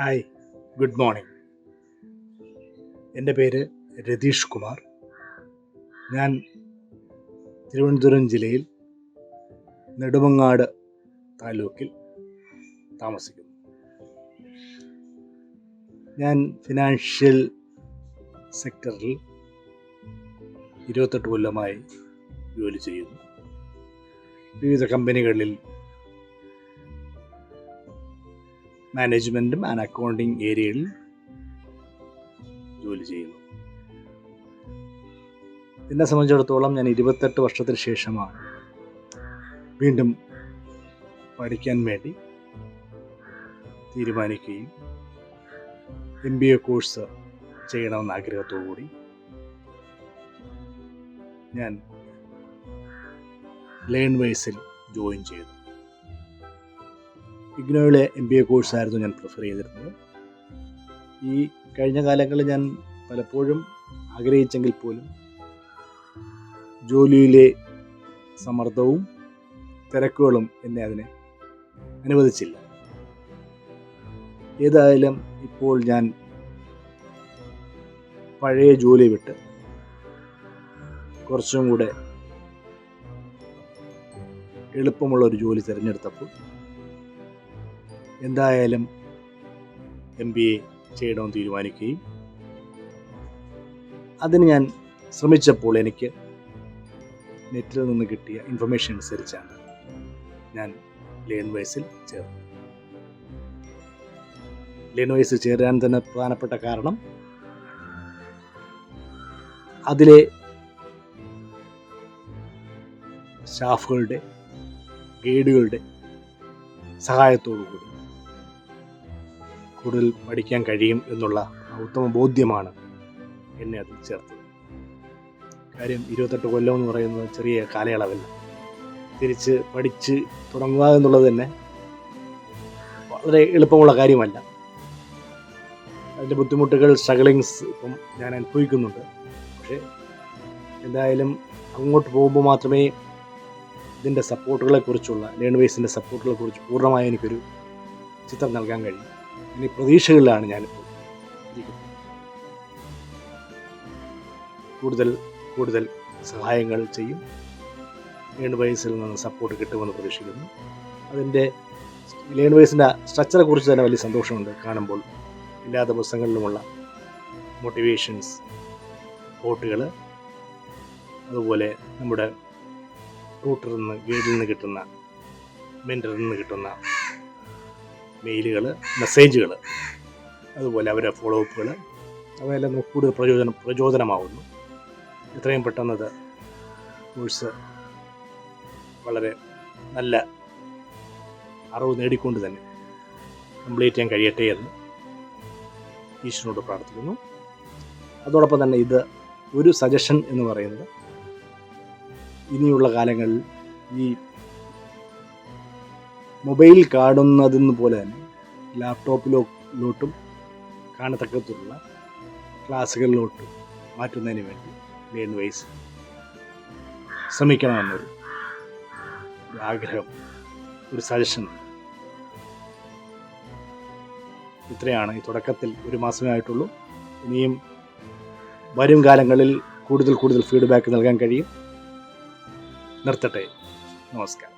Hi good morning എന്റെ പേര് രതീഷ് കുമാർ. ഞാൻ തിരുവനന്തപുരം ജില്ലയിൽ നെടുമങ്ങാട് താലൂക്കിൽ താമസിക്കുന്നു. ഞാൻ ഫിനാൻഷ്യൽ സെക്ടറിൽ ഇരുപത്തെട്ട് കൊല്ലമായി ജോലി ചെയ്യുന്നു. വിവിധ കമ്പനികളിൽ മാനേജ്മെന്റും ആൻഡ് അക്കൗണ്ടിങ് ഏരിയയിൽ ജോലി ചെയ്യുന്നു. എന്നെ സംബന്ധിച്ചിടത്തോളം ഞാൻ ഇരുപത്തെട്ട് വർഷത്തിന് ശേഷമാണ് വീണ്ടും പഠിക്കാൻ വേണ്ടി തീരുമാനിക്കുകയും എം ബി എ കോഴ്സ് ചെയ്യണമെന്ന ആഗ്രഹത്തോടുകൂടി ഞാൻ ലേൺ വൈസിൽ ജോയിൻ ചെയ്തു. ഇഗ്നോയിലെ എം ബി എ കോഴ്സായിരുന്നു ഞാൻ പ്രിഫർ ചെയ്തിരുന്നത്. ഈ കഴിഞ്ഞ കാലങ്ങളിൽ ഞാൻ പലപ്പോഴും ആഗ്രഹിച്ചെങ്കിൽ പോലും ജോലിയിലെ സമ്മർദ്ദവും തിരക്കുകളും എന്നെ അതിനെ അനുവദിച്ചില്ല. ഏതായാലും ഇപ്പോൾ ഞാൻ പഴയ ജോലി വിട്ട് കുറച്ചും കൂടെ എളുപ്പമുള്ള ഒരു ജോലി തിരഞ്ഞെടുത്തപ്പോൾ എന്തായാലും എം ബി എ ചെയ്യണമെന്ന് തീരുമാനിക്കുകയും അതിന് ഞാൻ ശ്രമിച്ചപ്പോൾ എനിക്ക് നെറ്റിൽ നിന്ന് കിട്ടിയ ഇൻഫർമേഷൻ അനുസരിച്ചാണ് ഞാൻ ലേൺ വൈസിൽ ചേർന്നത്. ലേൺ ചേരാൻ തന്നെ പ്രധാനപ്പെട്ട കാരണം അതിലെ സ്റ്റാഫുകളുടെ ഗൈഡുകളുടെ സഹായത്തോടു കൂടി കൂടുതൽ പഠിക്കാൻ കഴിയും എന്നുള്ള ഉത്തമ ബോധ്യമാണ് എന്നെ അതിൽ ചേർത്തത്. കാര്യം ഇരുപത്തെട്ട് കൊല്ലം എന്ന് പറയുന്നത് ചെറിയ കാലയളവല്ല. തിരിച്ച് പഠിച്ച് തുടങ്ങുക എന്നുള്ളത് തന്നെ വളരെ എളുപ്പമുള്ള കാര്യമല്ല. അതിന്റെ ബുദ്ധിമുട്ടുകൾ സ്ട്രഗിളിങ്സ് ഇപ്പം ഞാൻ അനുഭവിക്കുന്നുണ്ട്. പക്ഷേ എന്തായാലും അങ്ങോട്ട് പോകുമ്പോൾ മാത്രമേ ഇതിന്റെ സപ്പോർട്ടുകളെക്കുറിച്ചുള്ള ലേൺ വേസിന്റെ സപ്പോർട്ടുകളെ കുറിച്ച് പൂർണമായി എനിക്കൊരു ചിത്രം നൽകാൻ കഴിയും. ഇനി പ്രതീക്ഷകളിലാണ് ഞാനിപ്പോൾ കൂടുതൽ കൂടുതൽ സഹായങ്ങൾ ചെയ്യും. ലേൺ വൈസിൽ നിന്ന് സപ്പോർട്ട് കിട്ടുമെന്ന് പ്രതീക്ഷിക്കുന്നു. അതിന്റെ ലേൺ വൈസിന്റെ സ്ട്രക്ചറെ കുറിച്ച് തന്നെ വലിയ സന്തോഷമുണ്ട് കാണുമ്പോൾ. എല്ലാ ദിവസങ്ങളിലുമുള്ള മോട്ടിവേഷൻസ് കോട്ടുകൾ അതുപോലെ നമ്മുടെ റൂട്ടറിൽ നിന്ന് ഗൈഡിൽ നിന്ന് കിട്ടുന്ന മെന്ററിൽ നിന്ന് കിട്ടുന്ന മെയിലുകൾ മെസ്സേജുകൾ അതുപോലെ അവരുടെ ഫോളോ അപ്പുകൾ അവയെല്ലാം നമുക്ക് കൂടുതൽ പ്രചോദനം പ്രചോദനമാവുന്നു. എത്രയും പെട്ടെന്നത് കോഴ്സ് വളരെ നല്ല അറിവ് നേടിക്കൊണ്ട് തന്നെ കംപ്ലീറ്റ് ചെയ്യാൻ കഴിയട്ടെ എന്ന് ഈശ്വരനോട് പ്രാർത്ഥിക്കുന്നു. അതോടൊപ്പം തന്നെ ഇത് ഒരു സജഷൻ എന്ന് പറയുന്നത് ഇനിയുള്ള കാലങ്ങളിൽ ഈ മൊബൈൽ കാണുന്നതെന്ന് പോലെ തന്നെ ലാപ്ടോപ്പിലോട്ടും കാണത്തക്കത്തിലുള്ള ക്ലാസ്സുകളിലോട്ടും മാറ്റുന്നതിന് വേണ്ടി ലേൺ വൈസ് ശ്രമിക്കണമെന്നൊരു ഒരു ആഗ്രഹം ഒരു സജഷൻ ഇത്രയാണ് ഈ തുടക്കത്തിൽ ഒരു മാസമേ ആയിട്ടുള്ളൂ. ഇനിയും വരും കാലങ്ങളിൽ കൂടുതൽ കൂടുതൽ ഫീഡ്ബാക്ക് നൽകാൻ കഴിയും. നിർത്തട്ടെ. നമസ്കാരം.